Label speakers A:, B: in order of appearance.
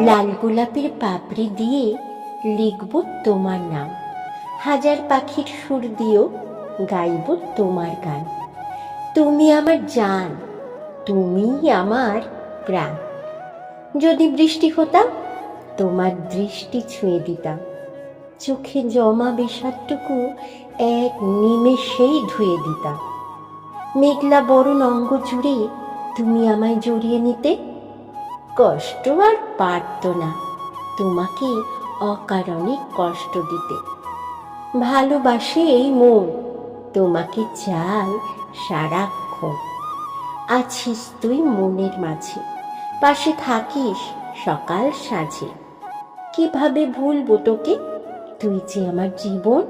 A: লাল গোলাপের পাপড়ি দিয়ে লিখব তোমার নাম। হাজার পাখির সুর দিয়েও গাইব তোমার গান। তুমি আমার জান, তুমি আমার প্রাণ। যদি বৃষ্টি হতাম, তোমার দৃষ্টি ছুঁয়ে দিতাম। চোখে জমা বিষাদটুকু এক নিমেষেই ধুয়ে দিতাম। মেঘলা বরণ অঙ্গ জুড়ে তুমি আমায় জড়িয়ে নিতে কষ্ট আর পারত না। তোমাকে অকারণে কষ্ট দিতে। ভালোবাসে এই মন। তোমাকে চাই সারাক্ষণ। আছিস তুই মনের মাঝে। পাশে থাকিস সকাল সাঁঝে। কীভাবে ভুলবো তোকে? তুই যে আমার জীবন